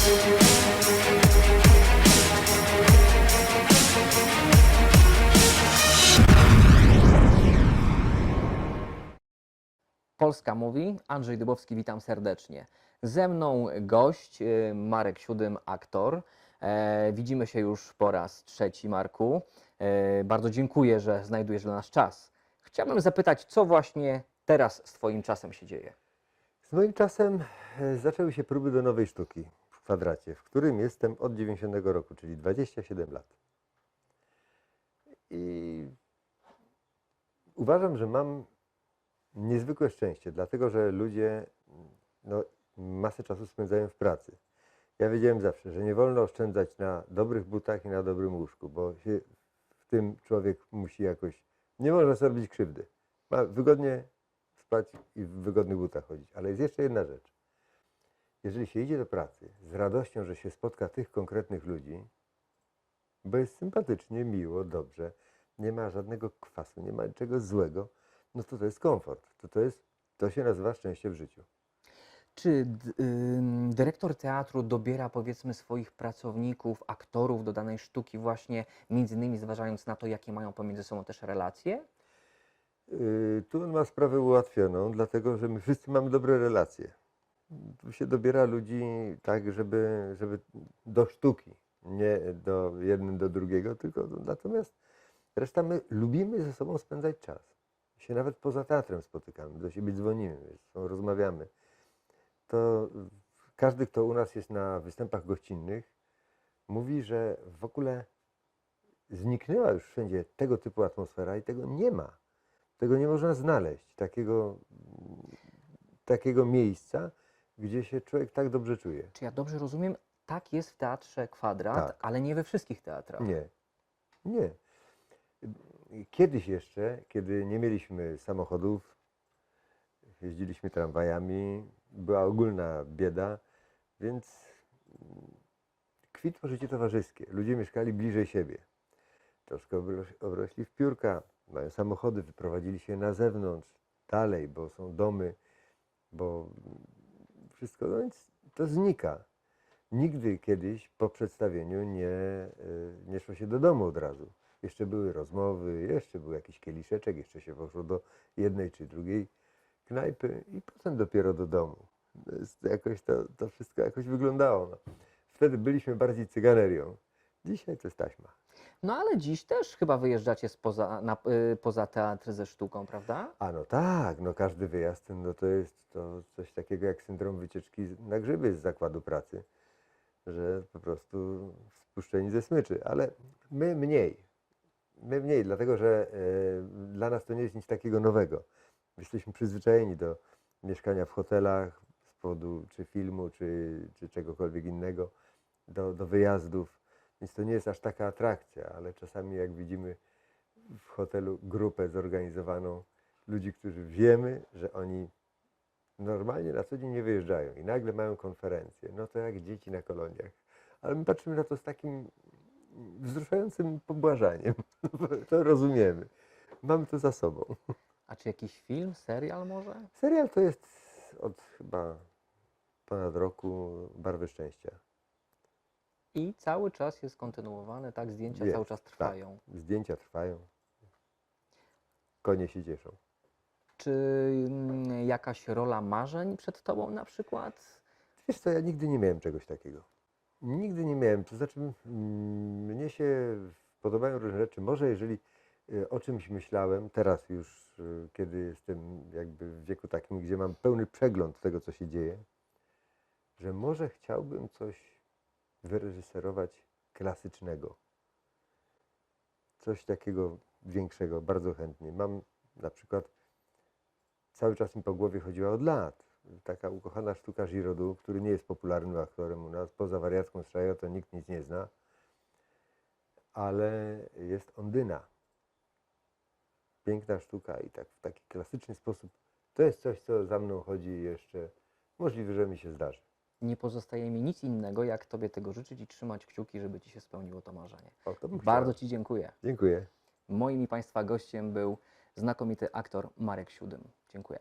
Polska mówi. Andrzej Dybowski, witam serdecznie. Ze mną gość, y, Marek Siódym, aktor. E, widzimy się już po raz trzeci, Marku. E, bardzo dziękuję, że znajdujesz dla nas czas. Chciałbym zapytać, co właśnie teraz z Twoim czasem się dzieje? Z moim czasem e, zaczęły się próby do nowej sztuki kwadracie, w którym jestem od 90 roku, czyli 27 lat. I uważam, że mam niezwykłe szczęście, dlatego że ludzie no, masę czasu spędzają w pracy. Ja wiedziałem zawsze, że nie wolno oszczędzać na dobrych butach i na dobrym łóżku, bo się w tym człowiek musi jakoś. Nie można sobie robić krzywdy. Ma wygodnie spać i w wygodnych butach chodzić. Ale jest jeszcze jedna rzecz. Jeżeli się idzie do pracy z radością, że się spotka tych konkretnych ludzi, bo jest sympatycznie, miło, dobrze, nie ma żadnego kwasu, nie ma niczego złego, no to to jest komfort. To, to, jest, to się nazywa szczęście w życiu. Czy ym, dyrektor teatru dobiera powiedzmy swoich pracowników, aktorów do danej sztuki właśnie między innymi zważając na to, jakie mają pomiędzy sobą też relacje? Yy, tu on ma sprawę ułatwioną, dlatego że my wszyscy mamy dobre relacje. Tu się dobiera ludzi tak, żeby, żeby do sztuki, nie do jednym do drugiego, tylko natomiast reszta my lubimy ze sobą spędzać czas. Się nawet poza teatrem spotykamy, do siebie dzwonimy, rozmawiamy. To każdy, kto u nas jest na występach gościnnych, mówi, że w ogóle zniknęła już wszędzie tego typu atmosfera i tego nie ma. Tego nie można znaleźć, takiego, takiego miejsca, gdzie się człowiek tak dobrze czuje. Czy ja dobrze rozumiem, tak jest w teatrze kwadrat, Tak. ale nie we wszystkich teatrach. Nie, nie. Kiedyś jeszcze, kiedy nie mieliśmy samochodów, jeździliśmy tramwajami, była ogólna bieda, więc kwitło życie towarzyskie. Ludzie mieszkali bliżej siebie. Troszkę obroś- obrośli w piórka, mają samochody, wyprowadzili się na zewnątrz, dalej, bo są domy, bo wszystko, no więc to znika. Nigdy kiedyś po przedstawieniu nie, y, nie szło się do domu od razu. Jeszcze były rozmowy, jeszcze był jakiś kieliszeczek, jeszcze się poszło do jednej czy drugiej knajpy i potem dopiero do domu. To jakoś to, to wszystko jakoś wyglądało. No. Wtedy byliśmy bardziej cyganerią. Dzisiaj to jest taśma. No ale dziś też chyba wyjeżdżacie spoza, na, y, poza teatr ze sztuką, prawda? A no tak, no każdy wyjazd no to jest to coś takiego jak syndrom wycieczki na grzyby z zakładu pracy, że po prostu spuszczeni ze smyczy, ale my mniej. My mniej, dlatego że e, dla nas to nie jest nic takiego nowego. Jesteśmy przyzwyczajeni do mieszkania w hotelach z powodu czy filmu, czy, czy czegokolwiek innego, do, do wyjazdów, więc to nie jest aż taka atrakcja, ale czasami jak widzimy w hotelu grupę zorganizowaną ludzi, którzy wiemy, że oni normalnie na co dzień nie wyjeżdżają i nagle mają konferencję, no to jak dzieci na koloniach. Ale my patrzymy na to z takim wzruszającym pobłażaniem. To rozumiemy. Mamy to za sobą. A czy jakiś film, serial może? Serial to jest od chyba ponad roku Barwy Szczęścia. I cały czas jest kontynuowany, tak? Zdjęcia Jest, cały czas trwają. Zdjęcia trwają. Konie się cieszą. Czy mm, jakaś rola marzeń przed tobą na przykład? Wiesz co, ja nigdy nie miałem czegoś takiego. Nigdy nie miałem. To znaczy, mm, mnie się podobają różne rzeczy. Może jeżeli y, o czymś myślałem, teraz już, y, kiedy jestem jakby w wieku takim, gdzie mam pełny przegląd tego, co się dzieje, że może chciałbym coś wyreżyserować klasycznego. Coś takiego większego, bardzo chętnie. Mam na przykład, cały czas mi po głowie chodziła od lat, taka ukochana sztuka Girodu, który nie jest popularnym aktorem u nas, poza wariacką Strajo to nikt nic nie zna, ale jest Ondyna. Piękna sztuka i tak w taki klasyczny sposób. To jest coś, co za mną chodzi jeszcze możliwe, że mi się zdarzy. Nie pozostaje mi nic innego, jak tobie tego życzyć i trzymać kciuki, żeby ci się spełniło to marzenie. O, to Bardzo ci dziękuję. Dziękuję. Moim i Państwa gościem był znakomity aktor Marek Siódym. Dziękuję.